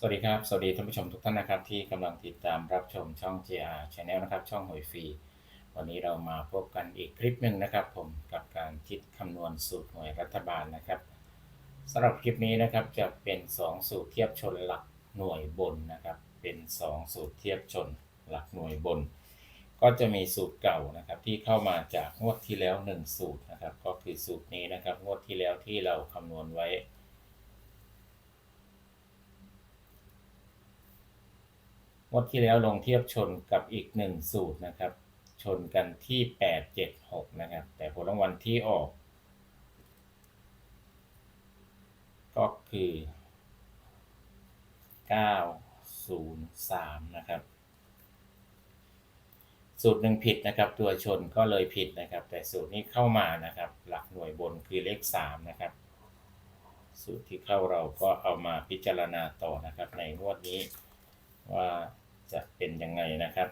สวัสดีครับ สวัสดีท่านผู้ชมทุกท่านนะครับ ที่กำลังติดตามรับชมช่อง JR Channel นะครับ ช่องหวยฟรี วันนี้เรามาพบกันอีกคลิปหนึ่งนะครับ ผมกับการคิดคำนวณสูตรหวยรัฐบาลนะครับสำหรับคลิปนี้นะครับจะเป็น 2 สูตรเทียบชนหลักหน่วยบนนะครับ เป็น 2 สูตรเทียบชนหลักหน่วยบน ก็จะมีสูตรเก่านะครับที่เข้ามาจากงวดที่แล้ว 1 สูตรนะครับ ก็คือสูตรนี้นะครับงวดที่แล้วที่เราคำนวณไว้ งวดที่แล้วลงเทียบชนกับอีกหนึ่งสูตรนะครับ ชนกันที่แปดเจ็ดหกนะครับ แต่ผลรางวัลที่ออก ก็คือเก้าศูนย์สามนะครับ สูตรหนึ่งผิดนะครับ ตัวชนก็เลยผิดนะครับ แต่สูตรนี้เข้ามานะครับ หลักหน่วยบนคือเลขสามนะครับ สูตรที่เข้าเราก็เอามาพิจารณาต่อนะครับ ในงวดนี้ว่า จะเป็นยังไงนะครับ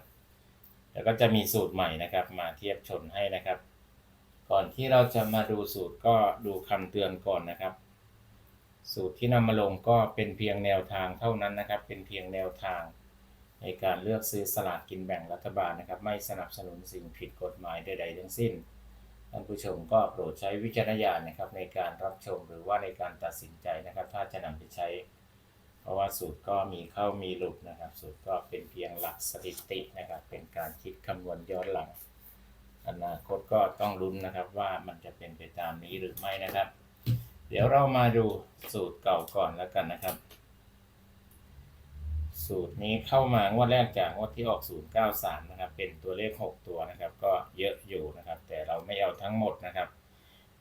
แล้วก็จะมีสูตรใหม่นะครับ มาเทียบชนให้นะครับ ก่อนที่เราจะมาดูสูตรก็ดูคำเตือนก่อนนะครับ สูตรที่นำมาลงก็เป็นเพียงแนวทางเท่านั้นนะครับ เป็นเพียงแนวทางในการเลือกซื้อสลากกินแบ่งรัฐบาลนะครับ ไม่สนับสนุนสิ่งผิดกฎหมายใดๆทั้งสิ้นท่านผู้ชมก็โปรดใช้วิจารณญาณนะครับในการรับชมหรือว่าในการตัดสินใจนะครับ ถ้าจะนำไปใช้ เพราะว่าสูตรก็มีเข้ามีหลุดนะครับ สูตรก็เป็นเพียงหลักสถิตินะครับ เป็นการคิดคำนวณย้อนหลัง อนาคตก็ต้องลุ้นนะครับว่ามันจะเป็นไปตามนี้หรือไม่นะครับ เดี๋ยวเรามาดูสูตรเก่าก่อนแล้วกันนะครับ สูตรนี้เข้ามางวดแรกจากงวดที่ออก 093 นะครับ เป็นตัวเลข 6 ตัวนะครับ ก็เยอะอยู่นะครับ แต่เราไม่เอาทั้งหมดนะครับ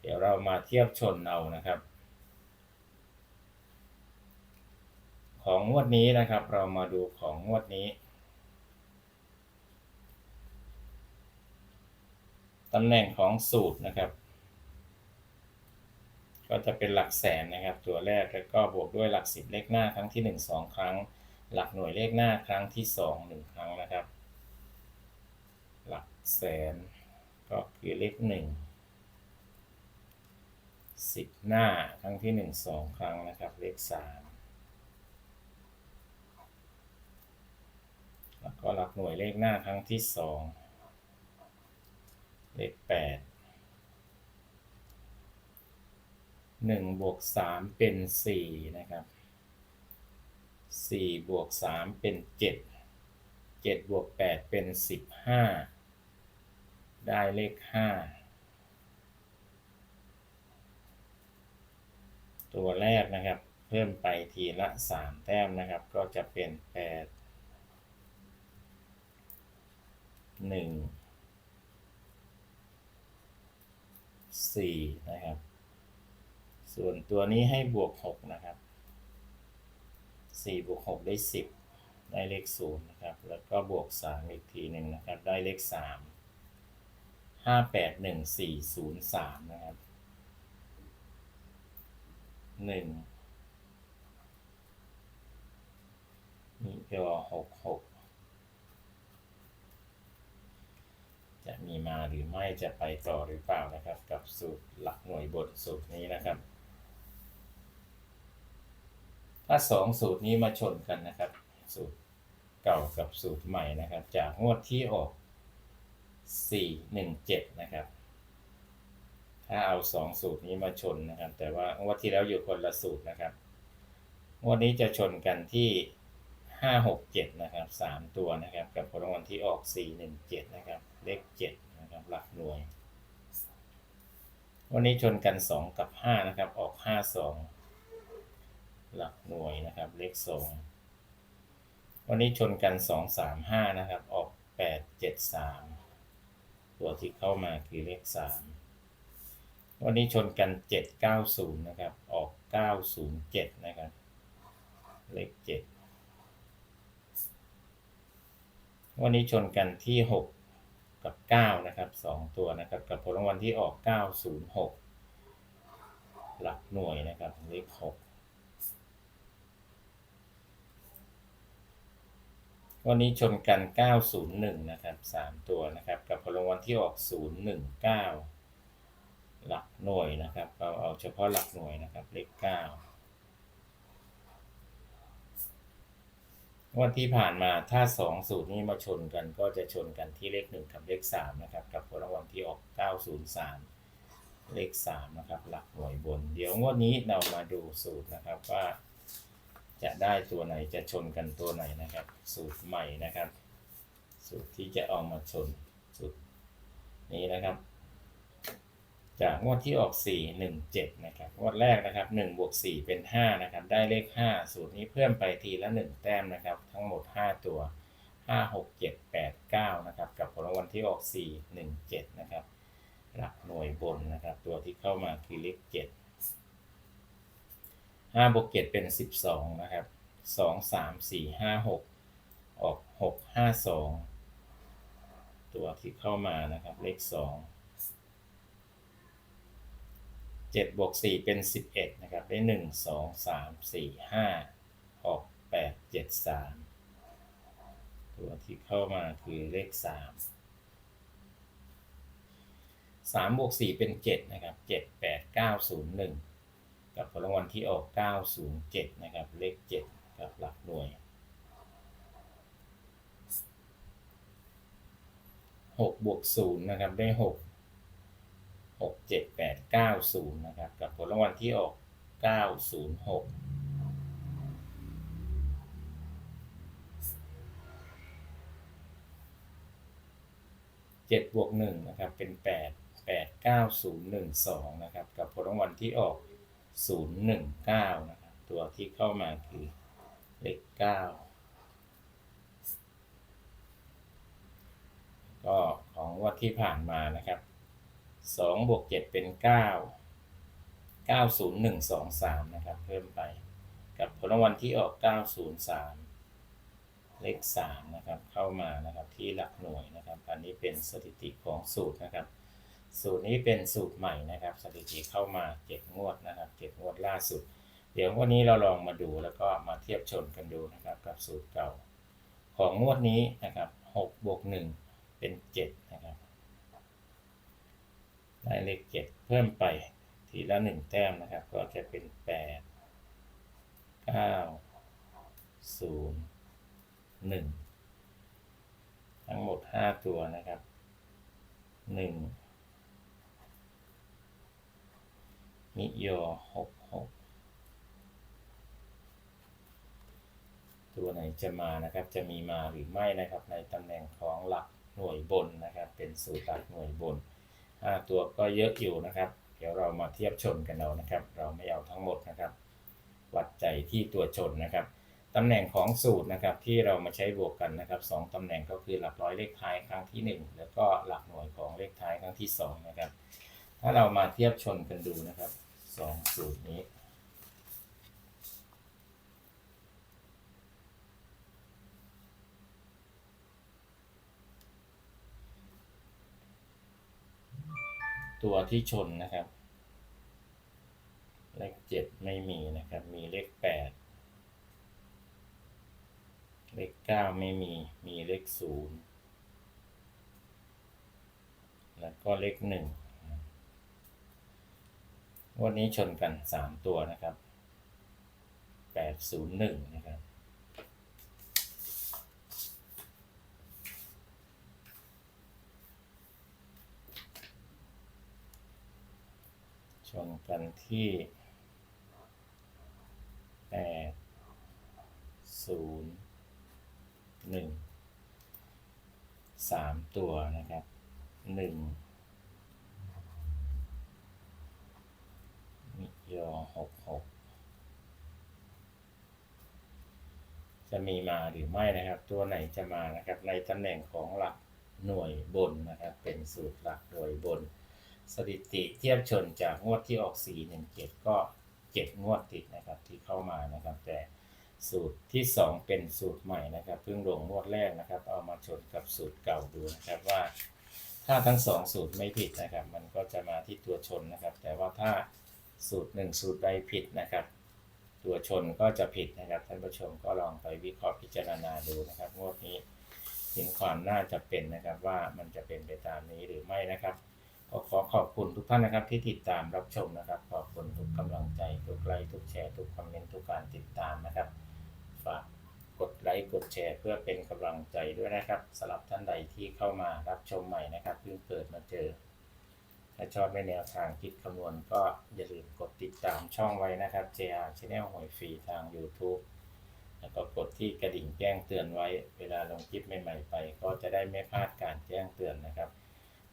เดี๋ยวเรามาเทียบชนเอานะครับ ของงวดนี้นะครับ เรามาดูของงวดนี้ตำแหน่งของสูตรนะครับ ก็จะเป็นหลักแสนนะครับ ตัวแรกแล้วก็บวกด้วยหลักสิบเลขหน้าครั้งที่ 1 2 ครั้ง หลักหน่วยเลขหน้าครั้งที่ 2 1 ครั้งนะครับ หลักแสนก็คือเลข 1 10 หน้าครั้งที่ 1 2 ครั้งนะครับ เลข 3 แล้วก็หลักหน่วยเลขหน้าครั้งที่สองเลขแปดหนึ่งบวกสามเป็นสี่นะครับสี่บวกสามเป็นเจ็ดเจ็ดบวกแปดเป็นสิบห้าได้เลขห้าตัวแรกนะครับ เพิ่มไปทีละสามแต้มนะครับ ก็จะเป็นแปด หนึ่งสี่นะครับ ส่วนตัวนี้ให้บวกหกนะครับสี่บวกหกได้สิบได้เลขศูนย์นะครับ แล้วก็บวกสามอีกทีหนึ่งนะครับ ได้เลขสามห้าแปดหนึ่งสี่ศูนย์สามนะครับหนึ่งนี่ก็หกหก จะ มีมาหรือไม่จะไปต่อหรือเปล่านะครับ กับสูตรหลักหน่วยบทสูตรนี้นะครับ ถ้าสองสูตรนี้มาชนกันนะครับ สูตรเก่ากับสูตรใหม่นะครับ จากงวดที่ออกสี่หนึ่งเจ็ดนะครับ ถ้าเอาสองสูตรนี้มาชนนะครับ แต่ว่างวดที่แล้วอยู่คนละสูตรนะครับงวดนี้จะชนกันที่ ห้าหกเจ็ดนะครับสามตัวนะครับ กับผลรางวัลที่ออกสี่หนึ่งเจ็ดนะครับ เลขเจ็ดนะครับ หลักหน่วย วันนี้ชนกันสองกับห้านะครับ ออกห้าสองหลักหน่วยนะครับ เลขสองวันนี้ชนกันสองสามห้านะครับ ออกแปดเจ็ดสามตัวที่เข้ามาคือเลขสามวันนี้ชนกัน 790 นะครับ ออก 907 นะครับ เลข 7 วันนี้ชนกันที่ 6 กับ 9 นะครับ 2 ตัวนะครับ กับผลรางวัลที่ออก 906 หลักหน่วยนะครับเลข6วันนี้ชนกัน 901 นะครับ 3 ตัวนะครับ กับผลรางวัลที่ออก 019 หลักหน่วยนะครับ เราเอาเฉพาะหลักหน่วยนะครับ เลข 9 วดที่ผ่านมาถ้าสองสูตรนี้มาชนกันก็จะชนกันที่เลขหนึ่งกับเลขสามนะครับกับผลรางวัลที่ออก903เลขสามนะครับ หลักหน่วยบน เดี๋ยวงวดนี้เรามาดูสูตรนะครับว่า จะได้ตัวไหนจะชนกันตัวไหนนะครับ สูตรใหม่นะครับ สูตรที่จะเอามาชนสูตรนี้นะครับ จากงวดที่ออก 4 1 7 นะครับ งวดแรกนะครับ1บวก4เป็น 5 นะครับ ได้เลข 5 สูตรนี้เพิ่มไปทีละ 1 แต้มนะครับ ทั้งหมด 5 ตัว 5 6 7 8 9 นะครับ กับผลรางวัลที่ออก 4 1 7 นะครับ หลักหน่วยบนนะครับ ตัวที่เข้ามาคือเลข 7 5บวก7เป็น 12 นะครับ 2 3 4 5 6 ออก 6 5 2 ตัวที่เข้ามานะครับ เลข 2 เจ็ดบวกสี่เป็นสิบเอ็ดนะครับ ได้หนึ่งสองสามสี่ห้าออกแปดเจ็ดสามตัวที่เข้ามาคือเลขสามสามบวกสี่เป็นเจ็ดนะครับเจ็ดแปดเก้าศูนย์หนึ่งกับผลรางวัลที่ออกเก้าศูนย์เจ็ดนะครับ เลขเจ็ดกับหลักหน่วยหกบวกศูนย์นะครับ ได้ห กหกเจ็ดแปดเก้าศูนย์นะครับ กับผลรางวัลที่ออกเก้าศูนย์หกเจ็ดบวกหนึ่งนะครับ เป็นแปดแปดเก้าศูนย์หนึ่งสองนะครับ กับผลรางวัลที่ออกศูนย์หนึ่งเก้านะครับ ตัวที่เข้ามาคือเลขเก้าก็ของงวัดที่ผ่านมานะครับ สองบวกเจ็ดเป็นเก้าเก้าศูนย์หนึ่งสองสามนะครับ เพิ่มไป กับผลรางวัลที่ออกเก้าศูนย์สามเลขสามนะครับ เข้ามานะครับที่หลักหน่วยนะครับ อันนี้เป็นสถิติของสูตรนะครับ สูตรนี้เป็นสูตรใหม่นะครับ สถิติเข้ามาเจ็ดงวดนะครับเจ็ดงวดล่าสุด เดี๋ยววันนี้เราลองมาดูแล้วก็มาเทียบชนกันดูนะครับ กับสูตรเก่า ของงวดนี้นะครับหกบวกหนึ่งเป็นเจ็ดนะครับ ได้เลขเจ็ดเพิ่มไปทีละหนึ่งแต้มนะครับ ก็จะเป็นแปดเก้าศูนย์หนึ่งทั้งหมดห้าตัวนะครับหนึ่งมิโยหกหกตัวไหนจะมานะครับ จะมีมาหรือไม่นะครับ ในตำแหน่งของหลักหน่วยบนนะครับ เป็นสูตรหลักหน่วยบน ห้าตัวก็เยอะอยู่นะครับ เดี๋ยวเรามาเทียบชนกันเอานะครับ เราไม่เอาทั้งหมดนะครับ วัดใจที่ตัวชนนะครับตำแหน่งของสูตรนะครับที่เรามาใช้บวกกันนะครับสองตำแหน่งก็คือหลักร้อยเลขท้ายครั้งที่หนึ่งแล้วก็หลักหน่วยของเลขท้ายครั้งที่สองนะครับ ถ้าเรามาเทียบชนกันดูนะครับสองสูตรนี้ ตัวที่ชนนะครับ เลขเจ็ดไม่มีนะครับ มีเลขแปดเลขเก้าไม่มี มีเลขศูนย์แล้วก็เลขหนึ่งวันนี้ชนกันสามตัวนะครับแปดศูนย์หนึ่งนะครับ ชนกันที่แปดศูนย์หนึ่งสามตัวนะครับหนึ่งมิยอหกหกจะมีมาหรือไม่นะครับ ตัวไหนจะมานะครับ ในตำแหน่งของหลักหน่วยบนนะครับ เป็นสูตรหลักหน่วยบน สถิติเทียบชนจากงวดที่ออก 4 1 7 ก็ 7 งวดติดนะครับที่เข้ามานะครับ แต่สูตรที่ 2 เป็นสูตรใหม่นะครับ เพิ่งลงงวดแรกนะครับ เอามาชนกับสูตรเก่าดูนะครับว่า ถ้าทั้ง 2 สูตรไม่ผิดนะครับ มันก็จะมาที่ตัวชนนะครับ แต่ว่าถ้าสูตร 1 สูตรใดผิดนะครับ ตัวชนก็จะผิดนะครับท่านผู้ชมก็ลองไปวิเคราะห์พิจารณาดูนะครับ งวดนี้เห็นความน่าจะเป็นนะครับว่ามันจะเป็นไปตามนี้หรือไม่นะครับ ก็ขอขอบคุณทุกท่านนะครับที่ติดตามรับชมนะครับ ขอบคุณทุกกำลังใจ ทุกไลค์ทุกแชร์ ทุกคอมเมนต์ทุกการติดตามนะครับ ฝากกดไลค์กดแชร์ เพื่อเป็นกำลังใจด้วยนะครับสำหรับท่านใดที่เข้ามารับชมใหม่นะครับเพิ่งเปิดมาเจอ ถ้าชอบในแนวทางคิดคำนวณก็อย่าลืมกดติดตามช่องไว้นะครับ JR Channel หวยฟรีทาง YouTube แล้วก็กดที่กระดิ่งแจ้งเตือนไว้ เวลาลงคลิปใหม่ๆไป ก็จะได้ไม่พลาดการแจ้งเตือนนะครับ